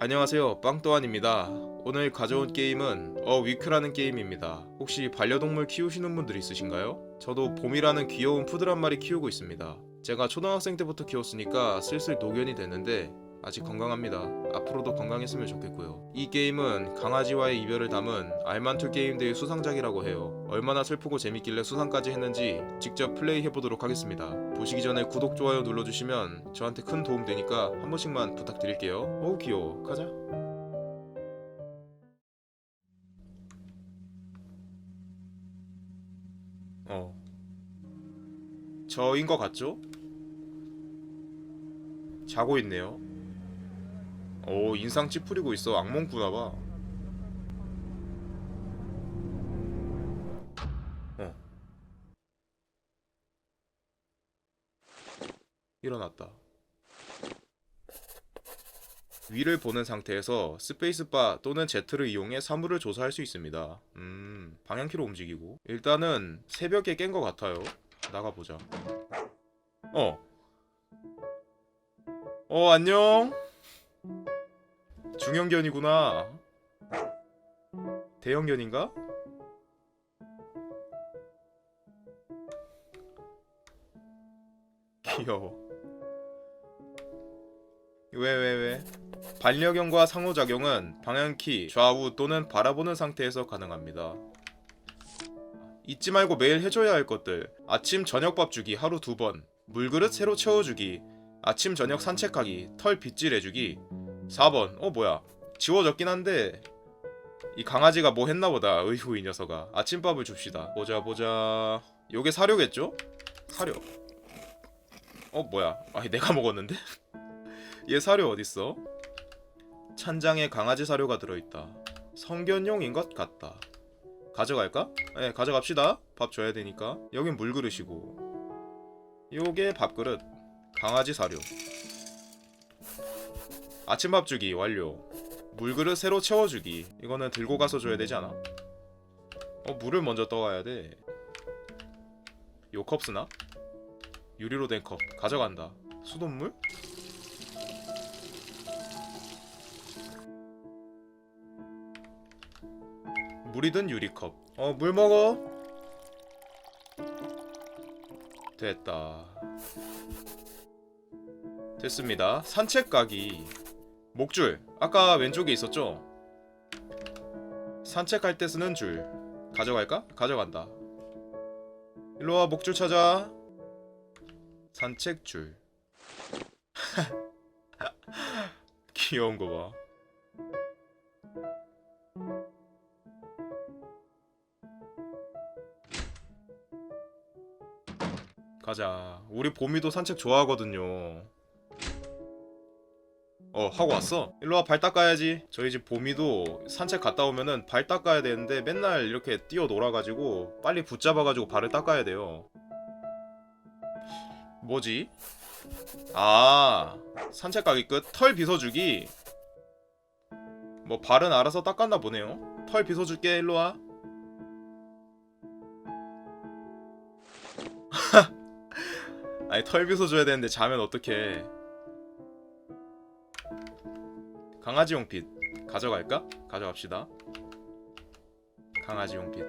안녕하세요. 빵또한입니다. 오늘 가져온 게임은 어 위크라는 게임입니다. 혹시 반려동물 키우시는 분들 있으신가요? 저도 봄이라는 귀여운 푸들 한 마리 키우고 있습니다. 제가 초등학생 때부터 키웠으니까 슬슬 노견이 됐는데 아직 건강합니다. 앞으로도 건강했으면 좋겠고요. 이 게임은 강아지와의 이별을 담은 알만투 게임대의 수상작이라고 해요. 얼마나 슬프고 재밌길래 수상까지 했는지 직접 플레이 해보도록 하겠습니다. 보시기 전에 구독 좋아요 눌러주시면 저한테 큰 도움 되니까 한 번씩만 부탁드릴게요. 어우 귀여워. 가자. 어. 저인 것 같죠? 자고 있네요 오 인상 찌푸리고 있어. 악몽 꾸나봐. 어. 일어났다. 위를 보는 상태에서 스페이스바 또는 Z를 이용해 사물을 조사할 수 있습니다. 음 방향키로 움직이고. 일단은 새벽에 깬 것 같아요. 나가보자. 어. 어, 안녕. 중형견이구나. 대형견인가? 귀여워. 왜, 왜, 왜? 반려견과 상호작용은 방향키 좌우 또는 바라보는 상태에서 가능합니다. 잊지 말고 매일 해줘야 할 것들. 아침 저녁밥 주기 하루 두 번. 물그릇 새로 채워주기. 아침 저녁 산책하기, 털 빗질 해주기. 4번. 어 뭐야? 지워졌긴 한데 이 강아지가 뭐 했나 보다. 의후 이 녀석아. 아침밥을 줍시다. 보자 보자. 요게 사료겠죠? 사료. 어 뭐야? 아니 내가 먹었는데? 얘 사료 어딨어? 찬장에 강아지 사료가 들어있다. 성견용인 것 같다. 가져갈까? 네, 가져갑시다. 밥 줘야 되니까. 여긴 물그릇이고. 요게 밥그릇. 강아지 사료 아침밥 주기 완료 물그릇 새로 채워주기 이거는 들고 가서 줘야 되지 않아? 어 물을 먼저 떠와야 돼 요 컵 쓰나? 유리로 된 컵 가져간다 수돗물? 물이 든 유리컵 어 물 먹어 됐다 됐습니다. 산책 가기. 목줄. 아까 왼쪽에 있었죠? 산책할 때 쓰는 줄. 가져갈까? 가져간다. 일로와 목줄 찾아. 산책줄. 귀여운 거 봐. 가자. 우리 봄이도 산책 좋아하거든요. 어 하고 왔어? 일로 와 발 닦아야지. 저희 집 봄이도 산책 갔다 오면은 발 닦아야 되는데 맨날 이렇게 뛰어 놀아가지고 빨리 붙잡아가지고 발을 닦아야 돼요. 뭐지? 아 산책 가기 끝. 털 빗어주기. 뭐 발은 알아서 닦았나 보네요. 털 빗어줄게 일로 와. 아니 털 빗어줘야 되는데 자면 어떡해 강아지용 빗 가져갈까? 가져갑시다. 강아지용 빗.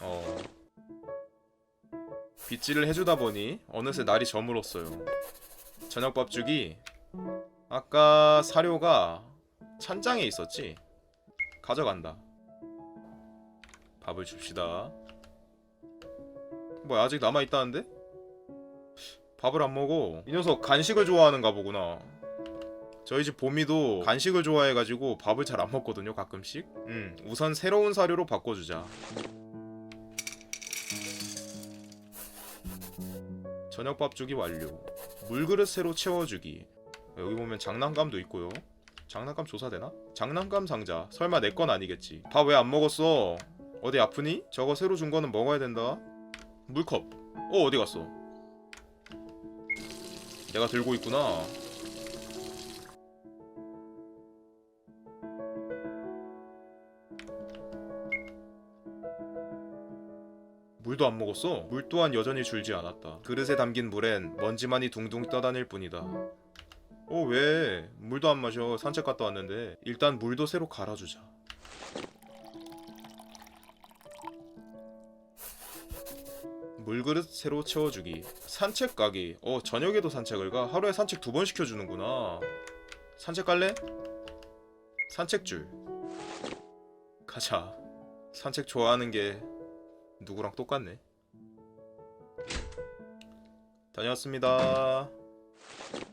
어. 빗질을 해주다 보니 어느새 날이 저물었어요. 저녁밥 주기. 아까 사료가 찬장에 있었지? 가져간다. 밥을 줍시다. 뭐야 아직 남아 있다는데? 밥을 안 먹어. 이 녀석 간식을 좋아하는가 보구나. 저희 집 봄이도 간식을 좋아해가지고 밥을 잘 안 먹거든요 가끔씩. 음 우선 새로운 사료로 바꿔주자. 저녁밥 주기 완료. 물그릇 새로 채워주기. 여기 보면 장난감도 있고요. 장난감 조사되나? 장난감 상자. 설마 내 건 아니겠지. 밥 왜 안 먹었어? 어디 아프니? 저거 새로 준 거는 먹어야 된다. 물컵. 어 어디 갔어? 내가 들고 있구나. 물도 안 먹었어. 물 또한 여전히 줄지 않았다. 그릇에 담긴 물엔 먼지만이 둥둥 떠다닐 뿐이다. 어 왜? 물도 안 마셔. 산책 갔다 왔는데. 일단 물도 새로 갈아주자. 물그릇 새로 채워주기. 산책 가기. 어 저녁에도 산책을 가. 하루에 산책 두 번 시켜주는구나. 산책 갈래? 산책줄. 가자. 산책 좋아하는 게 누구랑 똑같네. 다녀왔습니다.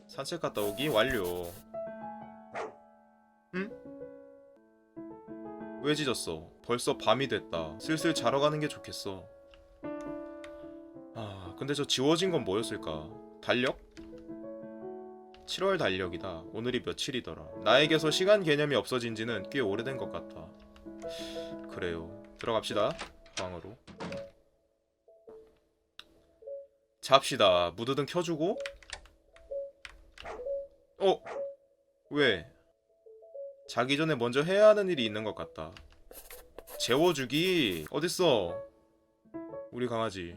산책 갔다 오기 완료. 응? 왜 짖었어? 벌써 밤이 됐다. 슬슬 자러 가는 게 좋겠어. 아, 근데 저 지워진 건 뭐였을까? 달력? 7월 달력이다. 오늘이 며칠이더라. 나에게서 시간 개념이 없어진 지는 꽤 오래된 것 같아. 그래요. 들어갑시다. 방으로. 잡시다. 무드등 켜주고. 어? 왜? 자기 전에 먼저 해야 하는 일이 있는 것 같다. 재워주기. 어딨어? 우리 강아지.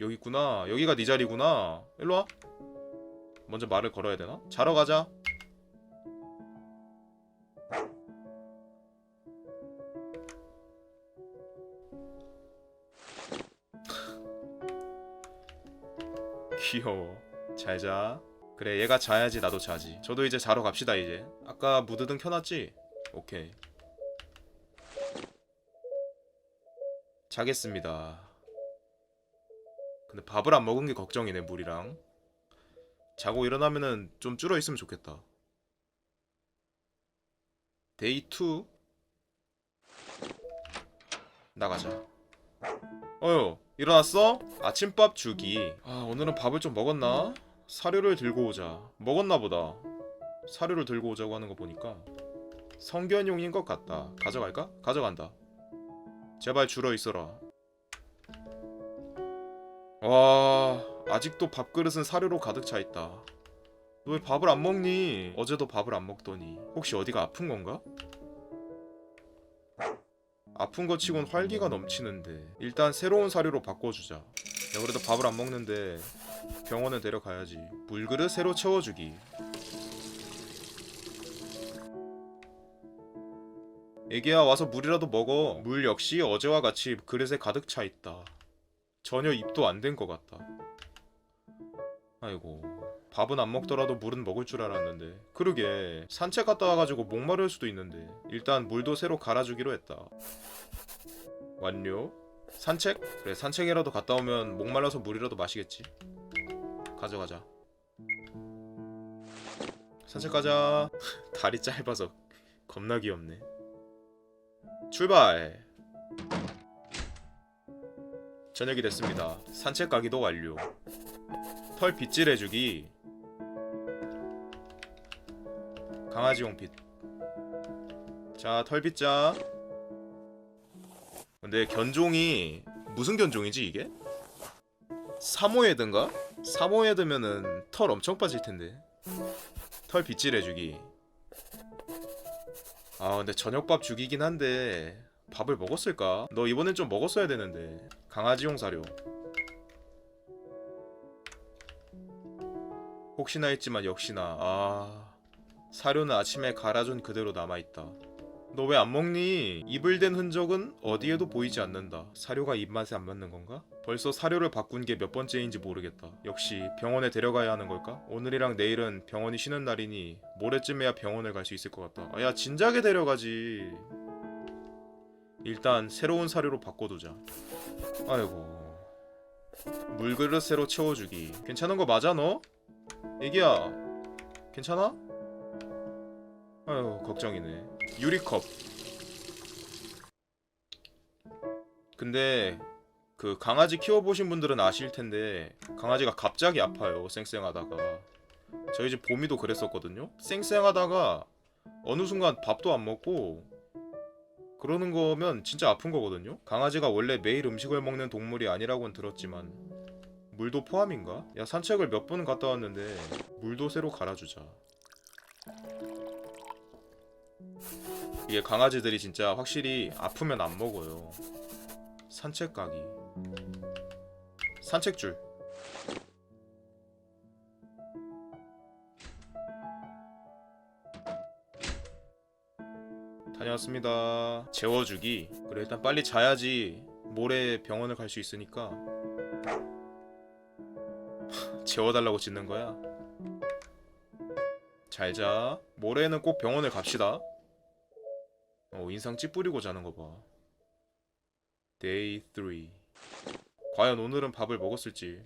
여기 있구나. 여기가 네 자리구나. 일로 와. 먼저 말을 걸어야 되나? 자러 가자. 귀여워. 잘 자. 그래, 얘가 자야지 나도 자지. 저도 이제 자러 갑시다 이제. 아까 무드등 켜놨지? 오케이. 자겠습니다. 근데 밥을 안 먹은 게 걱정이네 물이랑. 자고 일어나면은 좀 줄어 있으면 좋겠다. 데이 2 나가자. 어휴 일어났어? 아침밥 주기. 아 오늘은 밥을 좀 먹었나? 사료를 들고 오자. 먹었나 보다. 사료를 들고 오자고 하는 거 보니까 성견용인 것 같다. 가져갈까? 가져간다. 제발 줄어 있어라. 와 아직도 밥그릇은 사료로 가득 차 있다. 너 왜 밥을 안 먹니? 어제도 밥을 안 먹더니 혹시 어디가 아픈 건가? 아픈 거 치곤 활기가 넘치는데 일단 새로운 사료로 바꿔주자. 야 그래도 밥을 안 먹는데 병원에 데려가야지. 물그릇 새로 채워주기. 애기야 와서 물이라도 먹어. 물 역시 어제와 같이 그릇에 가득 차 있다. 전혀 입도 안 된 것 같다. 아이고 밥은 안 먹더라도 물은 먹을 줄 알았는데 그러게 산책 갔다 와가지고 목마를 수도 있는데 일단 물도 새로 갈아주기로 했다. 완료. 산책? 그래 산책이라도 갔다 오면 목말라서 물이라도 마시겠지. 가져가자. 산책 가자. 다리 짧아서 겁나 귀엽네. 출발. 저녁이 됐습니다. 산책 가기도 완료. 털 빗질 해주기. 강아지용 빗. 자, 털 빗자. 근데 견종이 무슨 견종이지 이게? 사모예드인가? 사모예드면은 털 엄청 빠질 텐데. 털 빗질 해주기. 아, 근데 저녁밥 죽이긴 한데 밥을 먹었을까? 너 이번엔 좀 먹었어야 되는데. 강아지용 사료. 혹시나 했지만 역시나 아 사료는 아침에 갈아준 그대로 남아있다 너 왜 안 먹니? 입을 댄 흔적은 어디에도 보이지 않는다 사료가 입맛에 안 맞는 건가? 벌써 사료를 바꾼 게 몇 번째인지 모르겠다 역시 병원에 데려가야 하는 걸까? 오늘이랑 내일은 병원이 쉬는 날이니 모레쯤에야 병원을 갈 수 있을 것 같다 아, 야 진작에 데려가지 일단 새로운 사료로 바꿔두자. 아이고. 물그릇 새로 채워주기. 괜찮은 거 맞아 너? 애기야 괜찮아? 아유 걱정이네. 유리컵. 근데 그 강아지 키워보신 분들은 아실 텐데 강아지가 갑자기 아파요 쌩쌩하다가. 저희 집 보미도 그랬었거든요. 쌩쌩하다가 어느 순간 밥도 안 먹고 그러는 거면 진짜 아픈 거거든요 강아지가 원래 매일 음식을 먹는 동물이 아니라고는 들었지만 물도 포함인가? 야 산책을 몇 번 갔다 왔는데 물도 새로 갈아주자. 이게 강아지들이 진짜 확실히 아프면 안 먹어요. 산책 가기 산책줄 다녀왔습니다. 재워주기. 그래 일단 빨리 자야지. 모레 병원을 갈 수 있으니까. 재워달라고 짓는 거야? 잘 자. 모레는 꼭 병원을 갑시다. 어 인상 찌푸리고 자는 거봐. 데이 3 과연 오늘은 밥을 먹었을지.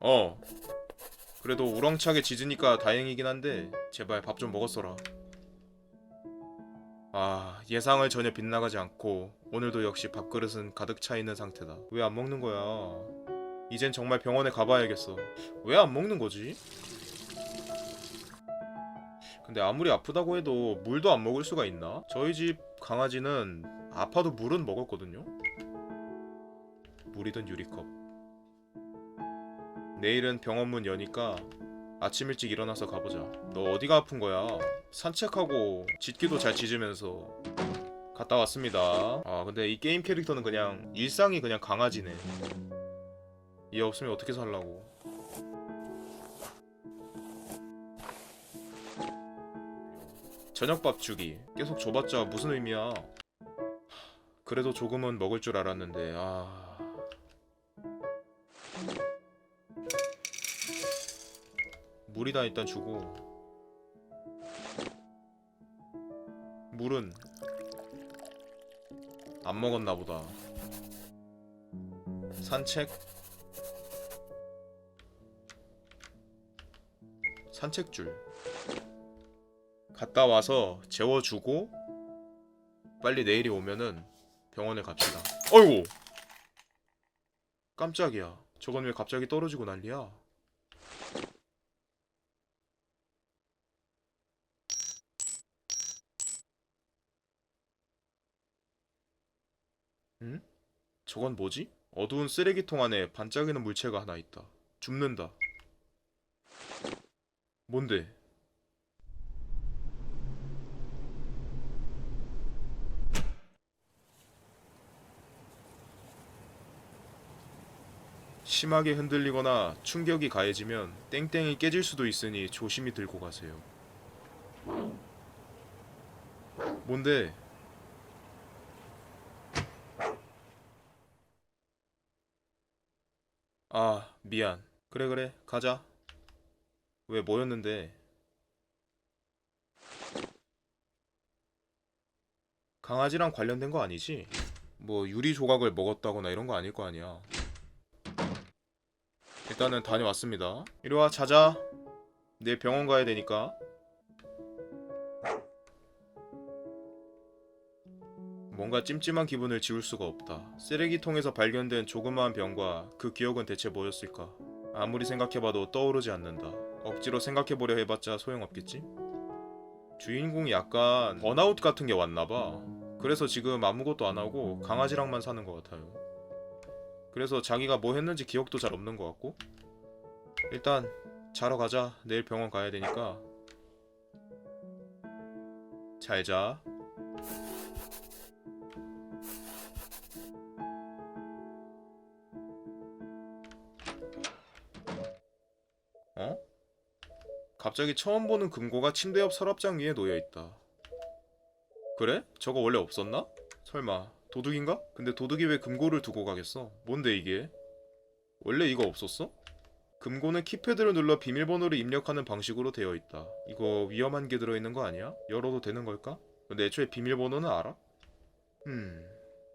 어 그래도 우렁차게 짖으니까 다행이긴 한데 제발 밥 좀 먹었어라 아 예상을 전혀 빗나가지 않고 오늘도 역시 밥그릇은 가득 차 있는 상태다 왜 안 먹는 거야 이젠 정말 병원에 가봐야겠어 왜 안 먹는 거지? 근데 아무리 아프다고 해도 물도 안 먹을 수가 있나? 저희 집 강아지는 아파도 물은 먹었거든요. 물이든 유리컵. 내일은 병원 문 여니까 아침 일찍 일어나서 가보자. 너 어디가 아픈 거야? 산책하고 짖기도 잘 짖으면서 갔다 왔습니다. 아 근데 이 게임 캐릭터는 그냥 일상이 그냥 강아지네. 얘 없으면 어떻게 살라고? 저녁밥 주기 계속 줘봤자 무슨 의미야 그래도 조금은 먹을 줄 알았는데 아 물이다 일단 주고 물은 안 먹었나 보다 산책 산책줄 갔다 와서 재워주고 빨리 내일이 오면은 병원에 갑시다. 어이구! 깜짝이야. 저건 왜 갑자기 떨어지고 난리야? 응? 저건 뭐지? 어두운 쓰레기통 안에 반짝이는 물체가 하나 있다. 줍는다. 뭔데? 심하게 흔들리거나 충격이 가해지면 땡땡이 깨질 수도 있으니 조심히 들고 가세요. 뭔데? 아, 미안. 그래, 그래. 가자. 왜 뭐였는데? 강아지랑 관련된 거 아니지? 뭐 유리 조각을 먹었다거나 이런 거 아닐 거 아니야. 일단은 다녀왔습니다. 이리 와 자자. 내일 병원 가야 되니까. 뭔가 찜찜한 기분을 지울 수가 없다. 쓰레기통에서 발견된 조그마한 병과 그 기억은 대체 뭐였을까? 아무리 생각해봐도 떠오르지 않는다. 억지로 생각해보려 해봤자 소용없겠지? 주인공이 약간 번아웃 같은 게 왔나봐. 그래서 지금 아무것도 안 하고 강아지랑만 사는 것 같아요. 그래서 자기가 뭐 했는지 기억도 잘 없는 것 같고 일단 자러 가자 내일 병원 가야 되니까 잘 자 갑자기 처음 보는 금고가 침대 옆 서랍장 위에 놓여 있다 그래? 저거 원래 없었나? 설마 도둑인가? 근데 도둑이 왜 금고를 두고 가겠어? 뭔데 이게? 원래 이거 없었어? 금고는 키패드를 눌러 비밀번호를 입력하는 방식으로 되어 있다. 이거 위험한 게 들어있는 거 아니야? 열어도 되는 걸까? 근데 애초에 비밀번호는 알아? 음...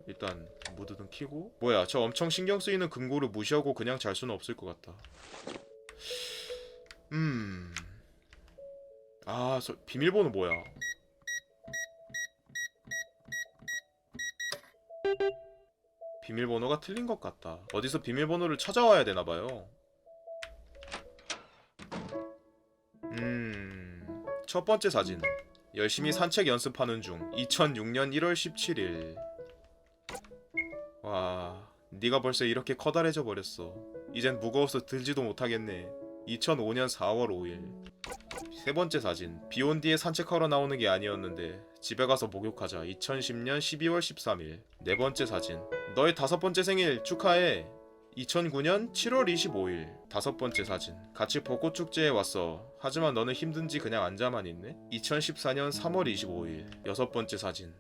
일단 무드등 키고 뭐야 저 엄청 신경 쓰이는 금고를 무시하고 그냥 잘 수는 없을 것 같다. 음... 아... 저 비밀번호 뭐야? 비밀번호가 틀린 것 같다. 어디서 비밀번호를 찾아와야 되나봐요. 음, 첫 번째 사진. 열심히 산책 연습하는 중. 2006년 1월 17일. 와, 네가 벌써 이렇게 커다래져 버렸어. 이젠 무거워서 들지도 못하겠네. 2005년 4월 5일 세 번째 사진. 비 온 뒤에 산책하러 나오는 게 아니었는데 집에 가서 목욕하자 2010년 12월 13일. 네 번째 사진. 너의 다섯 번째 생일 축하해. 2009년 7월 25일. 다섯 번째 사진. 같이 벚꽃 축제에 왔어. 하지만 너는 힘든지 그냥 앉아만 있네? 2014년 3월 25일. 여섯 번째 사진.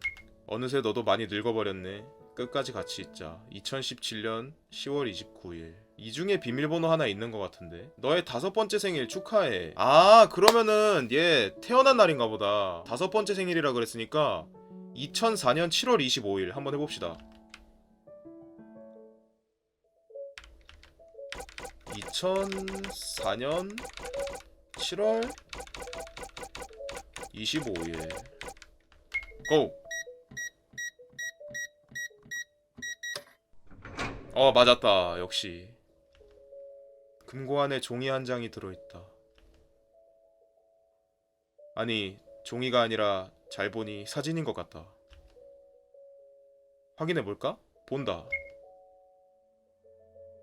어느새 너도 많이 늙어버렸네. 끝까지 같이 있자. 2017년 10월 29일 이 중에 비밀번호 하나 있는 것 같은데? 너의 다섯 번째 생일 축하해. 아 그러면은 얘 태어난 날인가 보다. 다섯 번째 생일이라 그랬으니까 2004년 7월 25일 한번 해봅시다. 2004년 7월 25일. 고! 어 맞았다. 역시 금고 안에 종이 한 장이 들어있다 아니 종이가 아니라 잘 보니 사진인 것 같다 확인해 볼까? 본다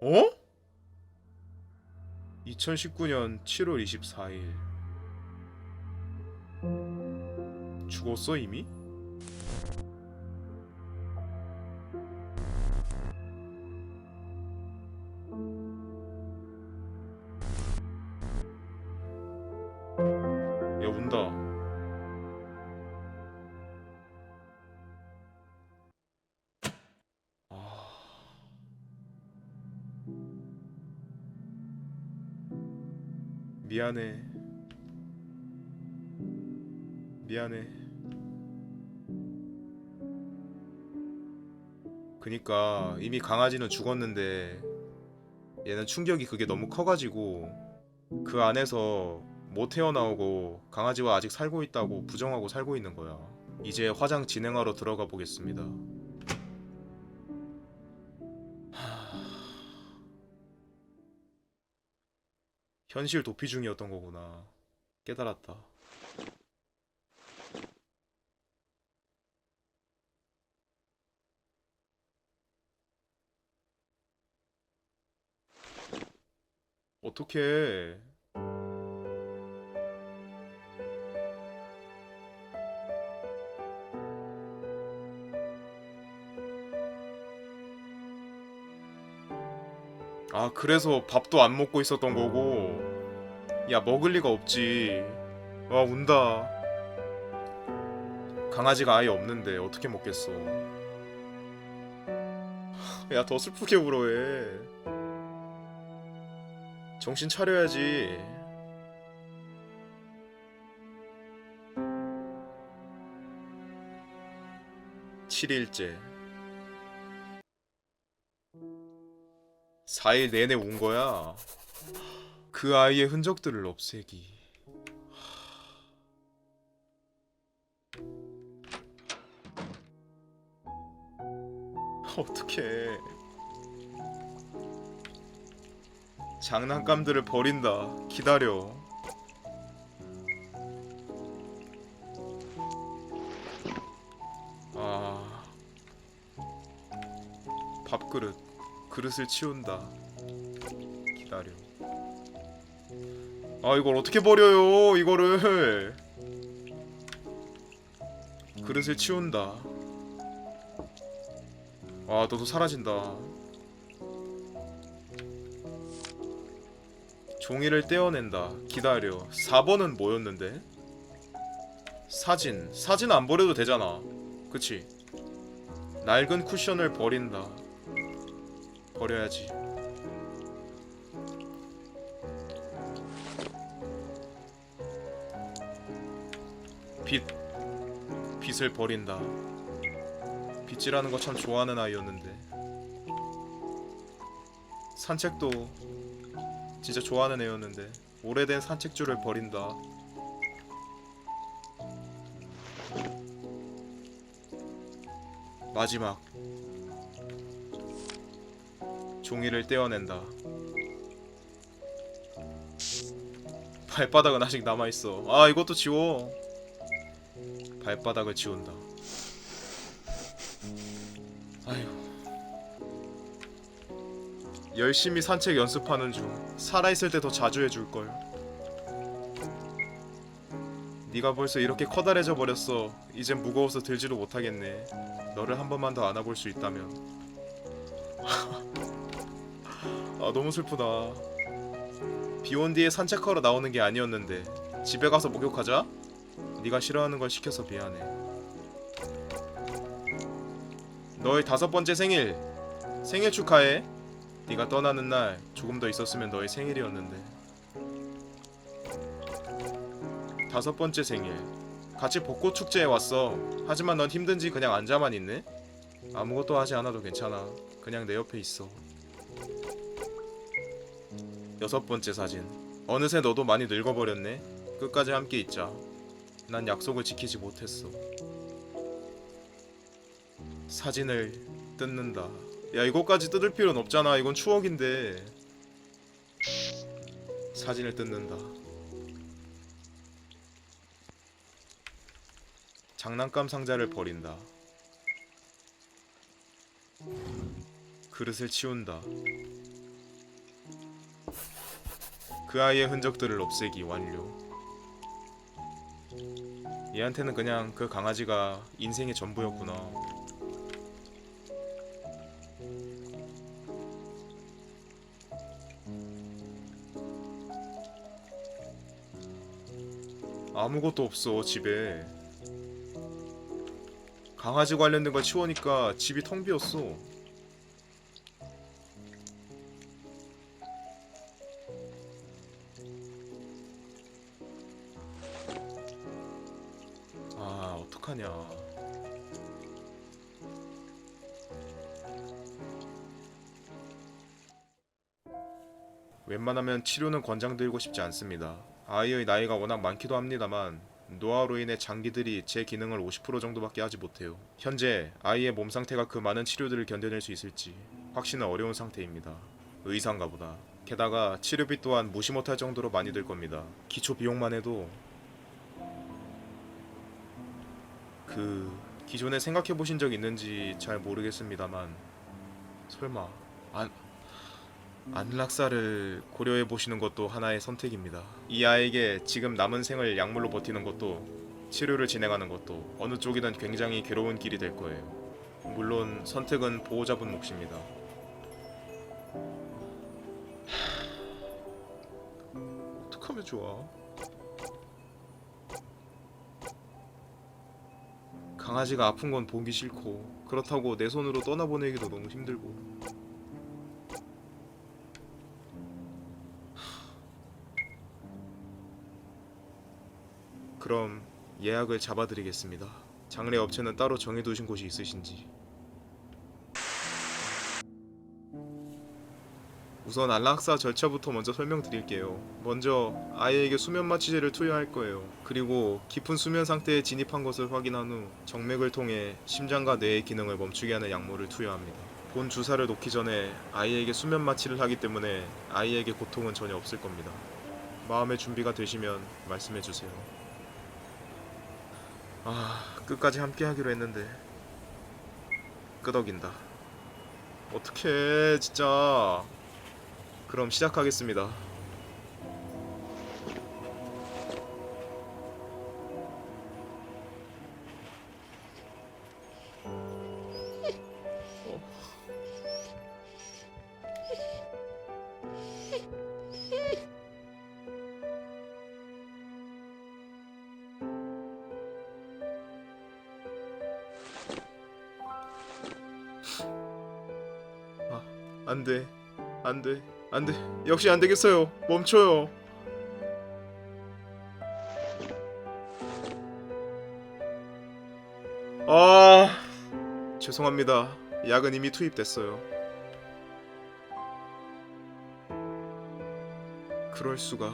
어? 2019년 7월 24일 죽었어 이미? 미안해 미안해 그니까 이미 강아지는 죽었는데 얘는 충격이 그게 너무 커가지고 그 안에서 못 태어나오고 강아지와 아직 살고 있다고 부정하고 살고 있는 거야. 이제 화장 진행하러 들어가 보겠습니다. 현실 도피 중이었던 거구나. 깨달았다. 어떻게 아 그래서 밥도 안 먹고 있었던 거고. 야 먹을 리가 없지. 와 운다. 강아지가 아예 없는데 어떻게 먹겠어? 야 더 슬프게 울어 해. 정신 차려야지. 칠일째 4일 내내 운 거야. 그 아이의 흔적들을 없애기. 어떡해. 장난감들을 버린다. 기다려. 그릇을 치운다. 기다려. 아 이걸 어떻게 버려요? 이거를 그릇을 치운다. 와 너도 사라진다. 종이를 떼어낸다. 기다려. 4번은 뭐였는데? 사진. 사진 안 버려도 되잖아. 그치? 낡은 쿠션을 버린다. 버려야지. 빛. 빛을 버린다. 빗질하는 거 참 좋아하는 아이였는데. 산책도 진짜 좋아하는 애였는데 오래된 산책줄을 버린다. 마지막 종이를 떼어낸다. 발바닥은 아직 남아 있어. 아 이것도 지워. 발바닥을 지운다. 아휴. 열심히 산책 연습하는 중. 살아있을 때 더 자주 해줄 걸. 네가 벌써 이렇게 커다래져 버렸어. 이젠 무거워서 들지도 못하겠네. 너를 한 번만 더 안아볼 수 있다면. 아 너무 슬프다. 비 온 뒤에 산책하러 나오는 게 아니었는데 집에 가서 목욕하자. 네가 싫어하는 걸 시켜서 미안해. 너의 다섯 번째 생일 생일 축하해. 네가 떠나는 날 조금 더 있었으면 너의 생일이었는데. 다섯 번째 생일. 같이 벚꽃 축제에 왔어. 하지만 넌 힘든지 그냥 앉아만 있네. 아무것도 하지 않아도 괜찮아. 그냥 내 옆에 있어. 여섯 번째 사진. 어느새 너도 많이 늙어버렸네. 끝까지 함께 있자. 난 약속을 지키지 못했어. 사진을 뜯는다. 야 이거까지 뜯을 필요는 없잖아. 이건 추억인데. 사진을 뜯는다. 장난감 상자를 버린다. 그릇을 치운다. 그 아이의 흔적들을 없애기 완료. 얘한테는 그냥 그 강아지가 인생의 전부였구나. 아무것도 없어 집에. 강아지 관련된 걸 치우니까 집이 텅 비었어. 어떡하냐. 웬만하면 치료는 권장드리고 싶지 않습니다. 아이의 나이가 워낙 많기도 합니다만 노화로 인해 장기들이 제 기능을 50% 정도밖에 하지 못해요. 현재 아이의 몸 상태가 그 많은 치료들을 견뎌낼 수 있을지 확신은 어려운 상태입니다. 의사인가 보다. 게다가 치료비 또한 무시 못할 정도로 많이 들 겁니다. 기초 비용만 해도 그 기존에 생각해 보신 적 있는지 잘 모르겠습니다만 설마 안 안락사를 고려해 보시는 것도 하나의 선택입니다. 이 아이에게 지금 남은 생을 약물로 버티는 것도 치료를 진행하는 것도 어느 쪽이든 굉장히 괴로운 길이 될 거예요. 물론 선택은 보호자분 몫입니다. 어떡하면 좋아? 강아지가 아픈 건 보기 싫고 그렇다고 내 손으로 떠나보내기도 너무 힘들고 그럼 예약을 잡아드리겠습니다. 장례 업체는 따로 정해두신 곳이 있으신지. 우선 안락사 절차부터 먼저 설명드릴게요. 먼저 아이에게 수면 마취제를 투여할 거예요. 그리고 깊은 수면 상태에 진입한 것을 확인한 후 정맥을 통해 심장과 뇌의 기능을 멈추게 하는 약물을 투여합니다. 본 주사를 놓기 전에 아이에게 수면 마취를 하기 때문에 아이에게 고통은 전혀 없을 겁니다. 마음의 준비가 되시면 말씀해 주세요. 아, 끝까지 함께 하기로 했는데 끄덕인다. 어떡해, 진짜. 그럼 시작하겠습니다. 역시 안 되겠어요. 멈춰요. 아, 죄송합니다. 약은 이미 투입됐어요. 그럴 수가.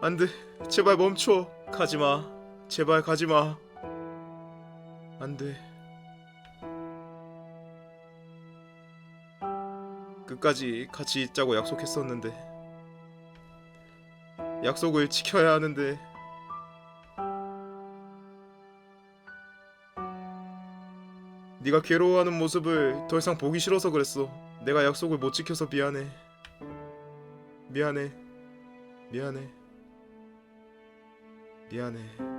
안 돼. 제발 멈춰. 가지 마. 제발 가지 마. 안 돼. 끝까지 같이 있자고 약속했었는데 약속을 지켜야 하는데 네가 괴로워하는 모습을 더 이상 보기 싫어서 그랬어. 내가 약속을 못 지켜서 미안해. 미안해. 미안해. 미안해.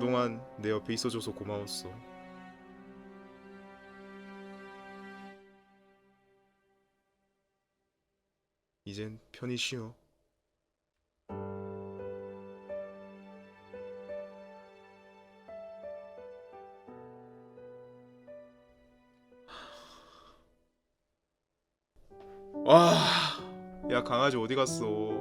그동안 내 옆에 있어줘서 고마웠어. 이젠 편히 쉬어. 와, 야 강아지 어디 갔어?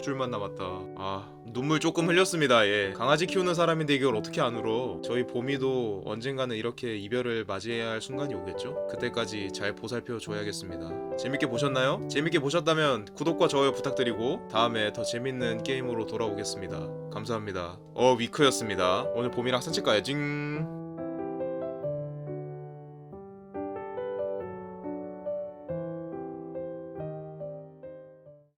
목줄만 남았다. 아, 눈물 조금 흘렸습니다. 예. 강아지 키우는 사람인데 이걸 어떻게 안 울어? 저희 봄이도 언젠가는 이렇게 이별을 맞이해야 할 순간이 오겠죠? 그때까지 잘 보살펴 줘야겠습니다. 재밌게 보셨나요? 재밌게 보셨다면 구독과 좋아요 부탁드리고 다음에 더 재밌는 게임으로 돌아오겠습니다. 감사합니다. 어 위크였습니다. 오늘 봄이랑 산책 가야지.